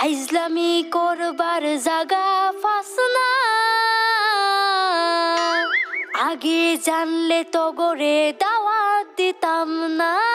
ফাইজলামি করবার জাগা ফাস না আগে জানলে তো গরে দাওয়াত দিতাম না।